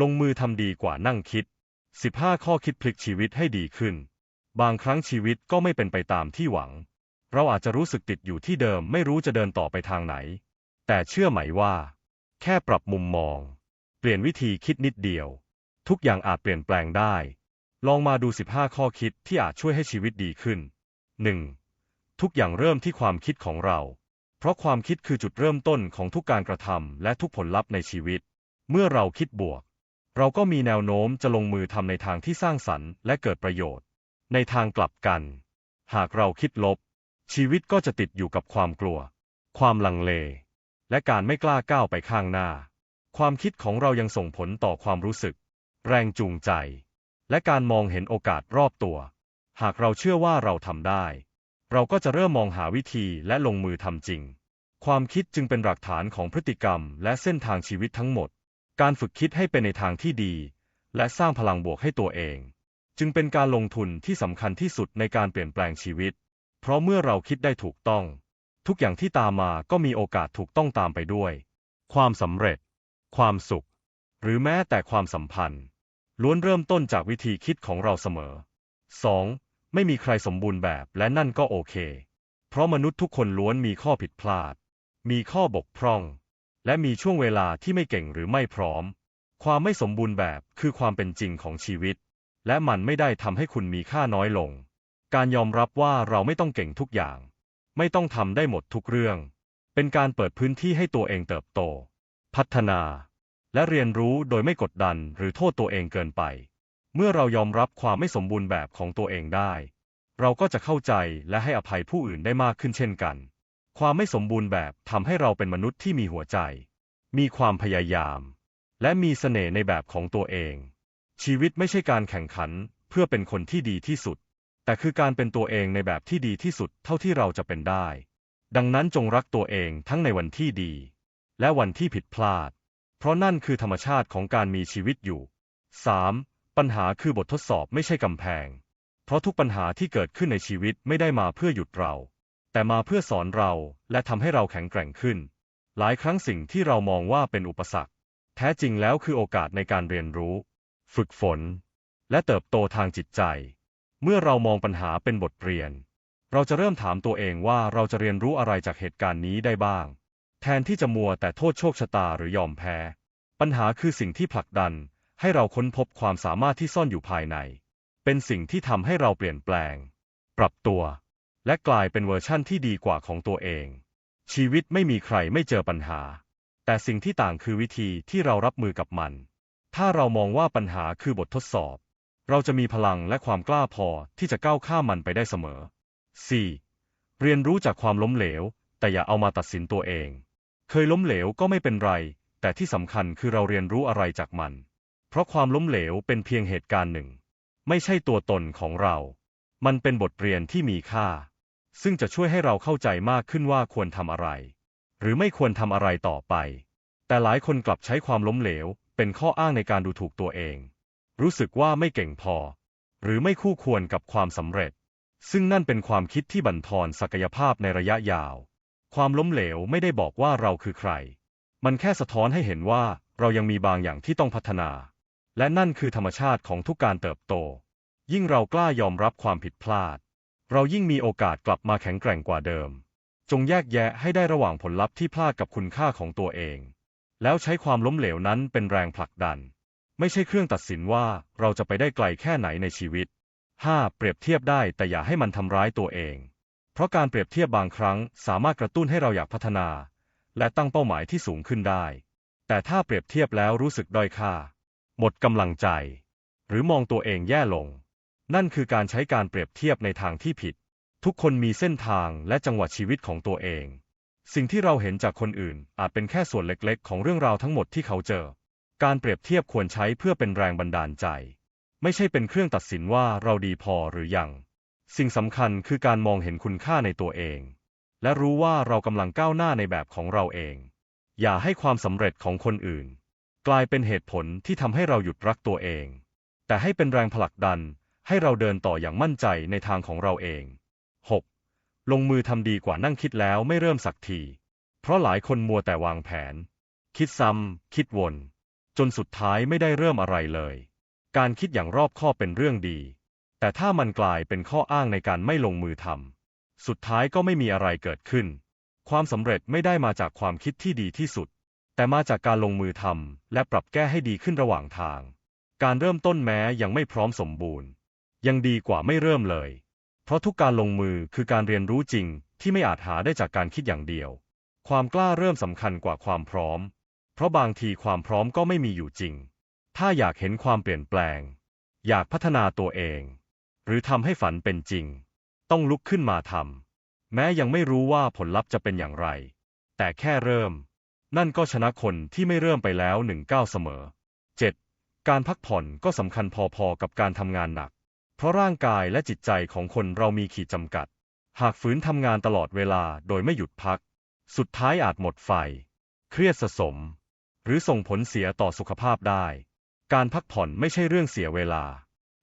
ลงมือทำดีกว่านั่งคิด 15 ข้อคิดพลิกชีวิตให้ดีขึ้น บางครั้งชีวิตก็ไม่เป็นไปตามที่หวัง เราอาจจะรู้สึกติดอยู่ที่เดิมไม่รู้จะเดินต่อไปทางไหน แต่เชื่อไหมว่า แค่ปรับมุมมอง เปลี่ยนวิธีคิดนิดเดียว ทุกอย่างอาจเปลี่ยนแปลงได้ ลองมาดู 15 ข้อคิดที่อาจช่วยให้ชีวิตดีขึ้น 1. ทุกอย่างเริ่มที่ความคิดของเรา เพราะความคิดคือจุดเริ่มต้นของทุกการกระทำและทุกผลลัพธ์ในชีวิต เมื่อเราคิดบวก เราก็มีแนวโน้มจะลงมือทำในทางที่สร้างสรรค์และเกิดประโยชน์ ในทางกลับกัน หากเราคิดลบ ชีวิตก็จะติดอยู่กับความกลัว ความลังเล และการไม่กล้าก้าวไปข้างหน้า ความคิดของเรายังส่งผลต่อความรู้สึก แรงจูงใจ และการมองเห็นโอกาสรอบตัว หากเราเชื่อว่าเราทำได้ เราก็จะเริ่มมองหาวิธีและลงมือทำจริง ความคิดจึงเป็นหลักฐานของพฤติกรรมและเส้นทางชีวิตทั้งหมด การฝึกคิดให้เป็นในทางที่ดี และสร้างพลังบวกให้ตัวเอง จึงเป็นการลงทุนที่สำคัญที่สุดในการเปลี่ยนแปลงชีวิต เพราะเมื่อเราคิดได้ถูกต้อง ทุกอย่างที่ตามมาก็มีโอกาสถูกต้องตามไปด้วย ความสำเร็จ ความสุข หรือแม้แต่ความสัมพันธ์ ล้วนเริ่มต้นจากวิธีคิดของเราเสมอ 2. ไม่มีใครสมบูรณ์แบบและนั่นก็โอเค เพราะมนุษย์ทุกคนล้วนมีข้อผิดพลาด มีข้อบกพร่อง และมีช่วงเวลาที่ไม่เก่งหรือไม่พร้อม ความไม่สมบูรณ์แบบคือความเป็นจริงของชีวิต และมันไม่ได้ทำให้คุณมีค่าน้อยลง การยอมรับว่าเราไม่ต้องเก่งทุกอย่าง ไม่ต้องทำได้หมดทุกเรื่อง เป็นการเปิดพื้นที่ให้ตัวเองเติบโต พัฒนา และเรียนรู้โดยไม่กดดันหรือโทษตัวเองเกินไป เมื่อเรายอมรับความไม่สมบูรณ์แบบของตัวเองได้ เราก็จะเข้าใจและให้อภัยผู้อื่นได้มากขึ้นเช่นกัน ความไม่สมบูรณ์แบบทำให้เราเป็นมนุษย์ที่มีหัวใจ มีความพยายาม และมีเสน่ห์ในแบบของตัวเอง ชีวิตไม่ใช่การแข่งขันเพื่อเป็นคนที่ดีที่สุด แต่คือการเป็นตัวเองในแบบที่ดีที่สุดเท่าที่เราจะเป็นได้ ดังนั้นจงรักตัวเองทั้งในวันที่ดี และวันที่ผิดพลาด เพราะนั่นคือธรรมชาติของการมีชีวิตอยู่ 3. ปัญหาคือบททดสอบไม่ใช่กำแพง เพราะทุกปัญหาที่เกิดขึ้นในชีวิตไม่ได้มาเพื่อหยุดเรา แต่มาเพื่อสอนเราและทำให้เราแข็งแกร่งขึ้น หลายครั้งสิ่งที่เรามองว่าเป็นอุปสรรค แท้จริงแล้วคือโอกาสในการเรียนรู้ ฝึกฝน และเติบโตทางจิตใจ เมื่อเรามองปัญหาเป็นบทเรียน เราจะเริ่มถามตัวเองว่าเราจะเรียนรู้อะไรจากเหตุการณ์นี้ได้บ้าง แทนที่จะมัวแต่โทษโชคชะตาหรือยอมแพ้ ปัญหาคือสิ่งที่ผลักดันให้เราค้นพบความสามารถที่ซ่อนอยู่ภายใน เป็นสิ่งที่ทำให้เราเปลี่ยนแปลง ปรับตัว และกลายเป็นเวอร์ชั่นที่ดีกว่าของตัวเอง ชีวิตไม่มีใครไม่เจอปัญหา แต่สิ่งที่ต่างคือวิธีที่เรารับมือกับมัน ถ้าเรามองว่าปัญหาคือบททดสอบ เราจะมีพลังและความกล้าพอที่จะก้าวข้ามมันไปได้เสมอ 4. เรียนรู้จากความล้มเหลว แต่อย่าเอามาตัดสินตัวเอง เคยล้มเหลวก็ไม่เป็นไร แต่ที่สำคัญคือเราเรียนรู้อะไรจากมัน เพราะความล้มเหลวเป็นเพียงเหตุการณ์หนึ่ง ไม่ใช่ตัวตนของเรา มันเป็นบทเรียนที่มีค่า ซึ่งจะช่วยให้เราเข้าใจมากขึ้นว่าควรทำอะไร หรือไม่ควรทำอะไรต่อไป แต่หลายคนกลับใช้ความล้มเหลว เป็นข้ออ้างในการดูถูกตัวเอง รู้สึกว่าไม่เก่งพอ หรือไม่คู่ควรกับความสำเร็จ ซึ่งนั่นเป็นความคิดที่บั่นทอนศักยภาพในระยะยาว ความล้มเหลวไม่ได้บอกว่าเราคือใคร มันแค่สะท้อนให้เห็นว่าเรายังมีบางอย่างที่ต้องพัฒนา และนั่นคือธรรมชาติของทุกการเติบโต ยิ่งเรากล้ายอมรับความผิดพลาด เรายิ่งมีโอกาสกลับมาแข็งแกร่งกว่าเดิม จงแยกแยะให้ได้ระหว่างผลลัพธ์ที่พลาดกับคุณค่าของตัวเอง แล้วใช้ความล้มเหลวนั้นเป็นแรงผลักดัน ไม่ใช่เครื่องตัดสินว่าเราจะไปได้ไกลแค่ไหนในชีวิต 5. เปรียบเทียบได้แต่อย่าให้มันทำร้ายตัวเอง เพราะการเปรียบเทียบบางครั้งสามารถกระตุ้นให้เราอยากพัฒนา และตั้งเป้าหมายที่สูงขึ้นได้ แต่ถ้าเปรียบเทียบแล้วรู้สึกด้อยค่า หมดกำลังใจ หรือมองตัวเองแย่ลง นั่นคือการใช้การเปรียบเทียบในทางที่ผิด ทุกคนมีเส้นทางและจังหวะชีวิตของตัวเอง สิ่งที่เราเห็นจากคนอื่นอาจเป็นแค่ส่วนเล็กๆ ของเรื่องราวทั้งหมดที่เขาเจอ การเปรียบเทียบควรใช้เพื่อเป็นแรงบันดาลใจ ไม่ใช่เป็นเครื่องตัดสินว่าเราดีพอหรือยัง สิ่งสำคัญคือการมองเห็นคุณค่าในตัวเอง และรู้ว่าเรากำลังก้าวหน้าในแบบของเราเอง อย่าให้ความสำเร็จของคนอื่น กลายเป็นเหตุผลที่ทำให้เราหยุดรักตัวเอง แต่ให้เป็นแรงผลักดัน ให้เราเดินต่ออย่างมั่นใจในทางของเราเอง 6. ลงมือทำดีกว่านั่งคิดแล้วไม่เริ่มสักที เพราะหลายคนมัวแต่วางแผน คิดซ้ำคิดวน จนสุดท้ายไม่ได้เริ่มอะไรเลย การคิดอย่างรอบคอบเป็นเรื่องดี แต่ถ้ามันกลายเป็นข้ออ้างในการไม่ลงมือทำสุดท้ายก็ไม่มีอะไรเกิดขึ้น ความสำเร็จไม่ได้มาจากความคิดที่ดีที่สุด แต่มาจากการลงมือทำและปรับแก้ให้ดีขึ้นระหว่างทาง การเริ่มต้นแม้ยังไม่พร้อมสมบูรณ์ ยังดีกว่าไม่เริ่มเลย เพราะทุกการลงมือคือการเรียนรู้จริงที่ไม่อาจหาได้จากการคิดอย่างเดียว ความกล้าเริ่มสำคัญกว่าความพร้อม เพราะบางทีความพร้อมก็ไม่มีอยู่จริง ถ้าอยากเห็นความเปลี่ยนแปลง อยากพัฒนาตัวเอง หรือทำให้ฝันเป็นจริง ต้องลุกขึ้นมาทำแม้ยังไม่รู้ว่าผลลัพธ์จะเป็นอย่างไร แต่แค่เริ่ม นั่นก็ชนะคนที่ไม่เริ่มไปแล้วหนึ่งก้าวเสมอ 7. การพักผ่อนก็สำคัญพอๆกับการทำงานหนัก เพราะร่างกายและจิตใจของคนเรามีขีดจำกัด หากฝืนทำงานตลอดเวลาโดยไม่หยุดพัก สุดท้ายอาจหมดไฟ เครียดสะสม หรือส่งผลเสียต่อสุขภาพได้ การพักผ่อนไม่ใช่เรื่องเสียเวลา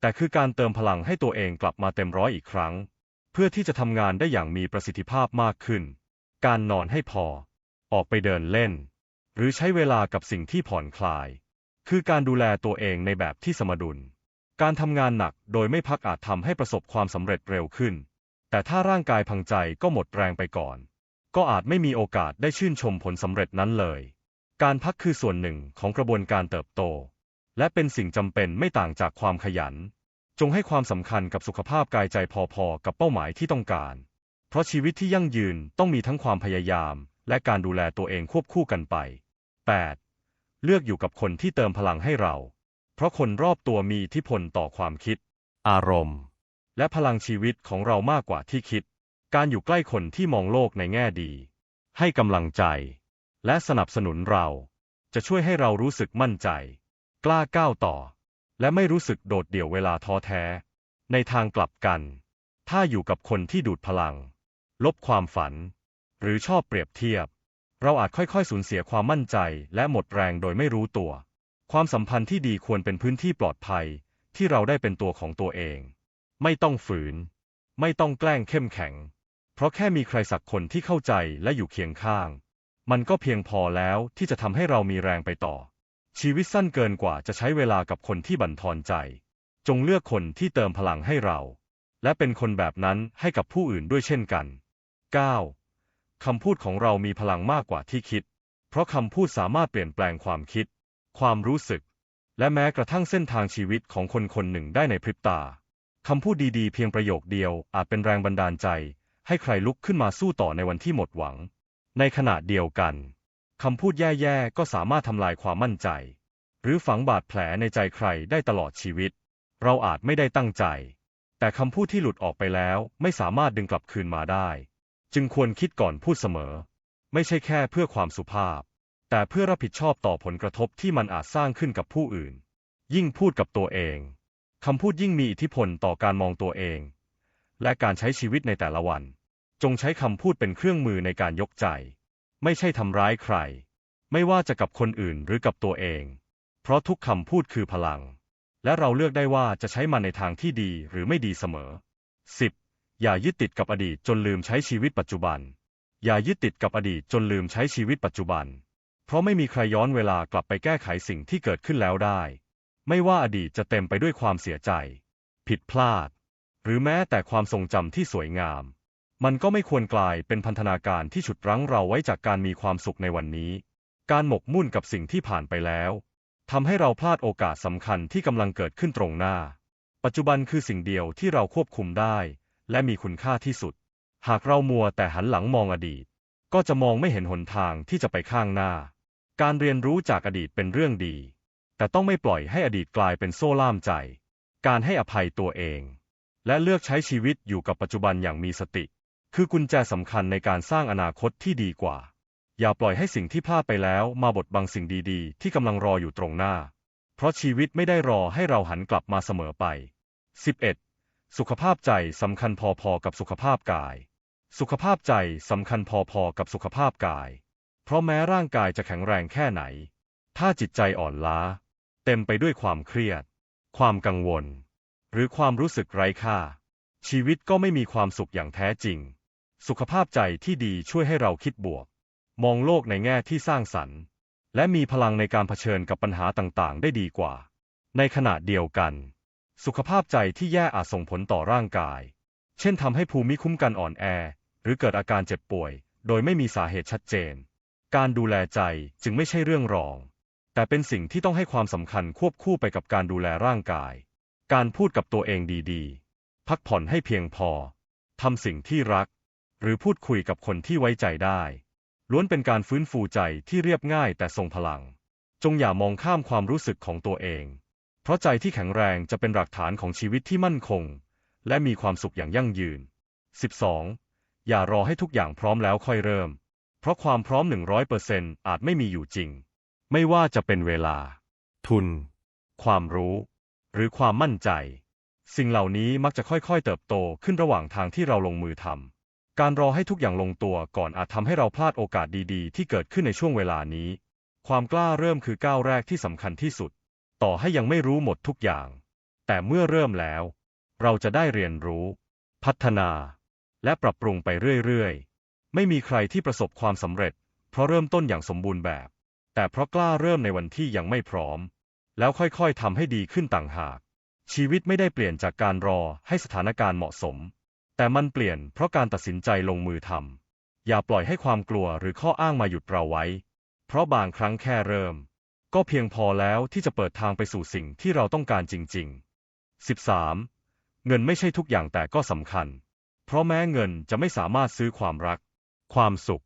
แต่คือการเติมพลังให้ตัวเองกลับมาเต็มร้อยอีกครั้ง เพื่อที่จะทำงานได้อย่างมีประสิทธิภาพมากขึ้น การนอนให้พอ ออกไปเดินเล่น หรือใช้เวลากับสิ่งที่ผ่อนคลาย คือการดูแลตัวเองในแบบที่สมดุล การทำงานหนักโดยไม่พักอาจทำให้ประสบความสำเร็จเร็วขึ้น แต่ถ้าร่างกายพังใจก็หมดแรงไปก่อน ก็อาจไม่มีโอกาสได้ชื่นชมผลสำเร็จนั้นเลย การพักคือส่วนหนึ่งของกระบวนการเติบโต และเป็นสิ่งจำเป็นไม่ต่างจากความขยัน จงให้ความสำคัญกับสุขภาพกายใจพอๆ กับเป้าหมายที่ต้องการ เพราะชีวิตที่ยั่งยืนต้องมีทั้งความพยายาม และการดูแลตัวเองควบคู่กันไป 8. เลือกอยู่กับคนที่เติมพลังให้เรา เพราะคนรอบตัวมีอิทธิพลต่อความคิด อารมณ์ และพลังชีวิตของเรามากกว่าที่คิด การอยู่ใกล้คนที่มองโลกในแง่ดี ให้กำลังใจ และสนับสนุนเรา จะช่วยให้เรารู้สึกมั่นใจ กล้าก้าวต่อ และไม่รู้สึกโดดเดี่ยวเวลาท้อแท้ ในทางกลับกัน ถ้าอยู่กับคนที่ดูดพลัง ลบความฝัน หรือชอบเปรียบเทียบ เราอาจค่อยๆสูญเสียความมั่นใจและหมดแรงโดยไม่รู้ตัว ความสัมพันธ์ที่ดีควรเป็นพื้นที่ปลอดภัย ที่เราได้เป็นตัวของตัวเอง ไม่ต้องฝืน ไม่ต้องแกล้งเข้มแข็ง เพราะแค่มีใครสักคนที่เข้าใจและอยู่เคียงข้าง มันก็เพียงพอแล้วที่จะทำให้เรามีแรงไปต่อ ชีวิตสั้นเกินกว่าจะใช้เวลากับคนที่บั่นทอนใจ จงเลือกคนที่เติมพลังให้เรา และเป็นคนแบบนั้นให้กับผู้อื่นด้วยเช่นกัน 9. คำพูดของเรามีพลังมากกว่าที่คิด เพราะคำพูดสามารถเปลี่ยนแปลงความคิด ความรู้สึก และแม้กระทั่งเส้นทางชีวิตของคนคนหนึ่งได้ในพริบตา คำพูดดีๆ เพียงประโยคเดียวอาจเป็นแรงบันดาลใจ ให้ใครลุกขึ้นมาสู้ต่อในวันที่หมดหวัง ในขณะเดียวกันคำพูดแย่ๆ ก็สามารถทำลายความมั่นใจ หรือฝังบาดแผลในใจใครได้ตลอดชีวิต เราอาจไม่ได้ตั้งใจ แต่คำพูดที่หลุดออกไปแล้วไม่สามารถดึงกลับคืนมาได้ จึงควรคิดก่อนพูดเสมอ ไม่ใช่แค่เพื่อความสุภาพ แต่เพื่อรับผิดชอบต่อผลกระทบที่มันอาจสร้างขึ้นกับผู้อื่น ยิ่งพูดกับตัวเอง คำพูดยิ่งมีอิทธิพลต่อการมองตัวเอง และการใช้ชีวิตในแต่ละวัน จงใช้คำพูดเป็นเครื่องมือในการยกใจ ไม่ใช่ทำร้ายใคร ไม่ว่าจะกับคนอื่นหรือกับตัวเอง เพราะทุกคำพูดคือพลัง และเราเลือกได้ว่าจะใช้มันในทางที่ดีหรือไม่ดีเสมอ 10. อย่ายึดติดกับอดีตจนลืมใช้ชีวิตปัจจุบัน อย่ายึดติดกับอดีตจนลืมใช้ชีวิตปัจจุบัน เพราะไม่มีใครย้อนเวลากลับไปแก้ไขสิ่งที่เกิดขึ้นแล้วได้ ไม่ว่าอดีตจะเต็มไปด้วยความเสียใจ ผิดพลาด หรือแม้แต่ความทรงจำที่สวยงาม มันก็ไม่ควรกลายเป็นพันธนาการที่ฉุดรั้งเราไว้จากการมีความสุขในวันนี้ การหมกมุ่นกับสิ่งที่ผ่านไปแล้วทำให้เราพลาดโอกาสสำคัญที่กำลังเกิดขึ้นตรงหน้า ปัจจุบันคือสิ่งเดียวที่เราควบคุมได้ และมีคุณค่าที่สุด หากเรามัวแต่หันหลังมองอดีต ก็จะมองไม่เห็นหนทางที่จะไปข้างหน้า การเรียนรู้จากอดีตเป็นเรื่องดี แต่ต้องไม่ปล่อยให้อดีตกลายเป็นโซ่ล่ามใจ การให้อภัยตัวเอง และเลือกใช้ชีวิตอยู่กับปัจจุบันอย่างมีสติ คือกุญแจสำคัญในการสร้างอนาคตที่ดีกว่า อย่าปล่อยให้สิ่งที่พลาดไปแล้วมาบดบังสิ่งดีๆ ที่กำลังรออยู่ตรงหน้า เพราะชีวิตไม่ได้รอให้เราหันกลับมาเสมอไป 11. สุขภาพใจสำคัญพอๆกับสุขภาพกาย สุขภาพใจสำคัญพอๆกับสุขภาพกาย ราะแม้ร่างกายจะแข็งแรงแค่ไหน ถ้าจิตใจอ่อนล้า เต็มไปด้วยความเครียด ความกังวล หรือความรู้สึกไร้ค่า ชีวิตก็ไม่มีความสุขอย่างแท้จริง สุขภาพใจที่ดีช่วยให้เราคิดบวก มองโลกในแง่ที่สร้างสรรค์ และมีพลังในการเผชิญกับปัญหาต่างๆ ได้ดีกว่า ในขณะเดียวกัน สุขภาพใจที่แย่อาจส่งผลต่อร่างกาย เช่นทำให้ภูมิคุ้มกันอ่อนแอ หรือเกิดอาการเจ็บป่วย โดยไม่มีสาเหตุชัดเจน การดูแลใจจึงไม่ใช่เรื่องรอง แต่เป็นสิ่งที่ต้องให้ความสำคัญควบคู่ไปกับการดูแลร่างกาย การพูดกับตัวเองดีๆ พักผ่อนให้เพียงพอ ทำสิ่งที่รัก หรือพูดคุยกับคนที่ไว้ใจได้ ล้วนเป็นการฟื้นฟูใจที่เรียบง่ายแต่ทรงพลัง จงอย่ามองข้ามความรู้สึกของตัวเอง เพราะใจที่แข็งแรงจะเป็นหลักฐานของชีวิตที่มั่นคง และมีความสุขอย่างยั่งยืน 12. อย่ารอให้ทุกอย่างพร้อมแล้วค่อยเริ่ม เพราะความพร้อม 100%อาจไม่มีอยู่จริง ไม่ว่าจะเป็นเวลา ทุน ความรู้ หรือความมั่นใจ สิ่งเหล่านี้มักจะค่อยๆ เติบโตขึ้นระหว่างทางที่เราลงมือทำการรอให้ทุกอย่างลงตัวก่อนอาจทำให้เราพลาดโอกาสดีๆ ที่เกิดขึ้นในช่วงเวลานี้ ความกล้าเริ่มคือก้าวแรกที่สำคัญที่สุด ต่อให้ยังไม่รู้หมดทุกอย่าง แต่เมื่อเริ่มแล้ว เราจะได้เรียนรู้ พัฒนา และปรับปรุงไปเรื่อยๆ ไม่มีใครที่ประสบความสำเร็จ เพราะเริ่มต้นอย่างสมบูรณ์แบบ แต่เพราะกล้าเริ่มในวันที่ยังไม่พร้อม แล้วค่อยๆทำให้ดีขึ้นต่างหาก ชีวิตไม่ได้เปลี่ยนจากการรอให้สถานการณ์เหมาะสม แต่มันเปลี่ยนเพราะการตัดสินใจลงมือทำอย่าปล่อยให้ความกลัวหรือข้ออ้างมาหยุดเราไว้ เพราะบางครั้งแค่เริ่ม ก็เพียงพอแล้วที่จะเปิดทางไปสู่สิ่งที่เราต้องการจริง ๆ 13. เงินไม่ใช่ทุกอย่างแต่ก็สำคัญ เพราะแม้เงินจะไม่สามารถซื้อความรัก ความสุข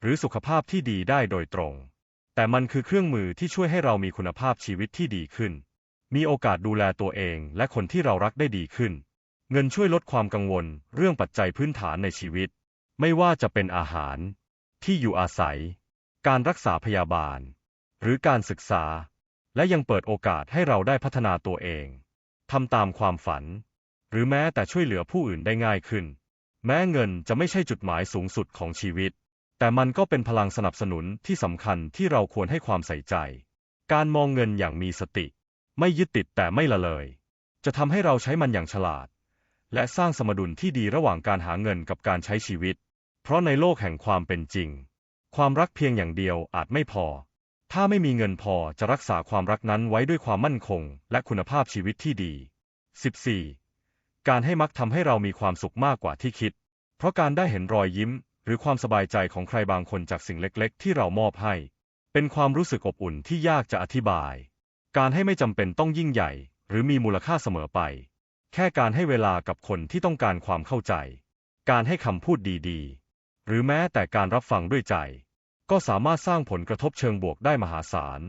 หรือสุขภาพที่ดีได้โดยตรง แต่มันคือเครื่องมือที่ช่วยให้เรามีคุณภาพชีวิตที่ดีขึ้น มีโอกาสดูแลตัวเองและคนที่เรารักได้ดีขึ้น เงินช่วยลดความกังวล เรื่องปัจจัยพื้นฐานในชีวิต ไม่ว่าจะเป็นอาหาร ที่อยู่อาศัย การรักษาพยาบาล หรือการศึกษา และยังเปิดโอกาสให้เราได้พัฒนาตัวเองทำตามความฝัน หรือแม้แต่ช่วยเหลือผู้อื่นได้ง่ายขึ้น แม้เงินจะไม่ใช่จุดหมายสูงสุดของชีวิต แต่มันก็เป็นพลังสนับสนุนที่สำคัญที่เราควรให้ความใส่ใจ การมองเงินอย่างมีสติ ไม่ยึดติดแต่ไม่ละเลย จะทำให้เราใช้มันอย่างฉลาด และสร้างสมดุลที่ดีระหว่างการหาเงินกับการใช้ชีวิต เพราะในโลกแห่งความเป็นจริง ความรักเพียงอย่างเดียวอาจไม่พอ ถ้าไม่มีเงินพอจะรักษาความรักนั้นไว้ด้วยความมั่นคง และคุณภาพชีวิตที่ดี 14. การให้มักทำให้เรามีความสุขมากกว่าที่คิด เพราะการได้เห็นรอยยิ้ม หรือความสบายใจของใครบางคนจากสิ่งเล็กๆ ที่เรามอบให้ เป็นความรู้สึกอบอุ่นที่ยากจะอธิบาย การให้ไม่จำเป็นต้องยิ่งใหญ่ หรือมีมูลค่าเสมอไป แค่การให้เวลากับคนที่ต้องการความเข้าใจ การให้คำพูดดีๆ หรือแม้แต่การรับฟังด้วยใจ ก็สามารถสร้างผลกระทบเชิงบวกได้มหาศาล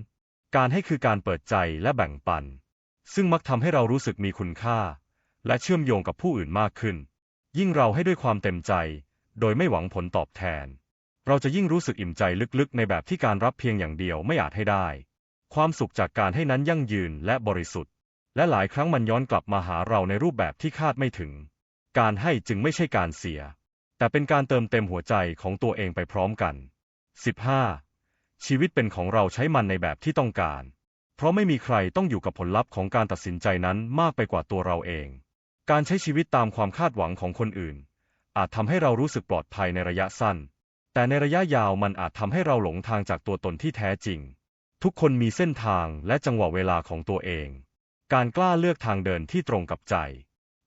การให้คือการเปิดใจและแบ่งปัน ซึ่งมักทำให้เรารู้สึกมีคุณค่า และเชื่อมโยงกับผู้อื่นมากขึ้น ยิ่งเราให้ด้วยความเต็มใจ โดยไม่หวังผลตอบแทน เราจะยิ่งรู้สึกอิ่มใจลึกๆ ในแบบที่การรับเพียงอย่างเดียวไม่อาจให้ได้ ความสุขจากการให้นั้นยั่งยืนและบริสุทธิ์ และหลายครั้งมันย้อนกลับมาหาเราในรูปแบบที่คาดไม่ถึง การให้จึงไม่ใช่การเสีย แต่เป็นการเติมเต็มหัวใจของตัวเองไปพร้อมกัน 15. ชีวิตเป็นของเราใช้มันในแบบที่ต้องการ เพราะไม่มีใครต้องอยู่กับผลลัพธ์ของการตัดสินใจนั้นมากไปกว่าตัวเราเอง การใช้ชีวิตตามความคาดหวังของคนอื่น อาจทำให้เรารู้สึกปลอดภัยในระยะสั้น แต่ในระยะยาวมันอาจทำให้เราหลงทางจากตัวตนที่แท้จริง ทุกคนมีเส้นทางและจังหวะเวลาของตัวเอง การกล้าเลือกทางเดินที่ตรงกับใจ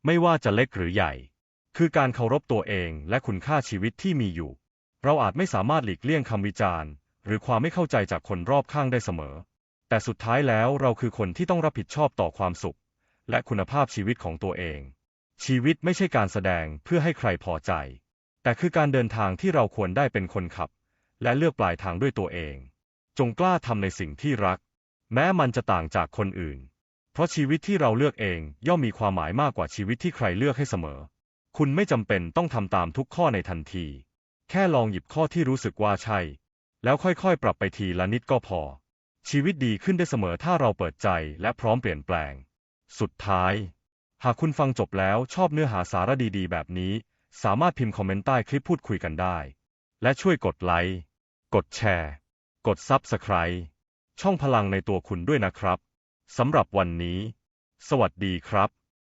ไม่ว่าจะเล็กหรือใหญ่ คือการเคารพตัวเองและคุณค่าชีวิตที่มีอยู่ เราอาจไม่สามารถหลีกเลี่ยงคำวิจารณ์ หรือความไม่เข้าใจจากคนรอบข้างได้เสมอ แต่สุดท้ายแล้วเราคือคนที่ต้องรับผิดชอบต่อความสุข และคุณภาพชีวิตของตัวเอง ชีวิตไม่ใช่การแสดงเพื่อให้ใครพอใจ แต่คือการเดินทางที่เราควรได้เป็นคนขับ และเลือกปลายทางด้วยตัวเอง จงกล้าทำในสิ่งที่รัก แม้มันจะต่างจากคนอื่น เพราะชีวิตที่เราเลือกเองย่อมมีความหมายมากกว่าชีวิตที่ใครเลือกให้เสมอ คุณไม่จำเป็นต้องทำตามทุกข้อในทันที แค่ลองหยิบข้อที่รู้สึกว่าใช่ แล้วค่อยๆ ปรับไปทีละนิดก็พอชีวิตดีขึ้นได้เสมอถ้าเราเปิดใจและพร้อมเปลี่ยนแปลง สุดท้าย หากคุณฟังจบแล้วชอบเนื้อหาสาระดีๆ แบบนี้ สามารถพิมพ์คอมเมนต์ใต้คลิปพูดคุยกันได้ และช่วยกดไลค์ กดแชร์ กดซับสไคร b e ช่องพลังในตัวคุณด้วยนะครับ สำหรับวันนี้ สวัสดีครับ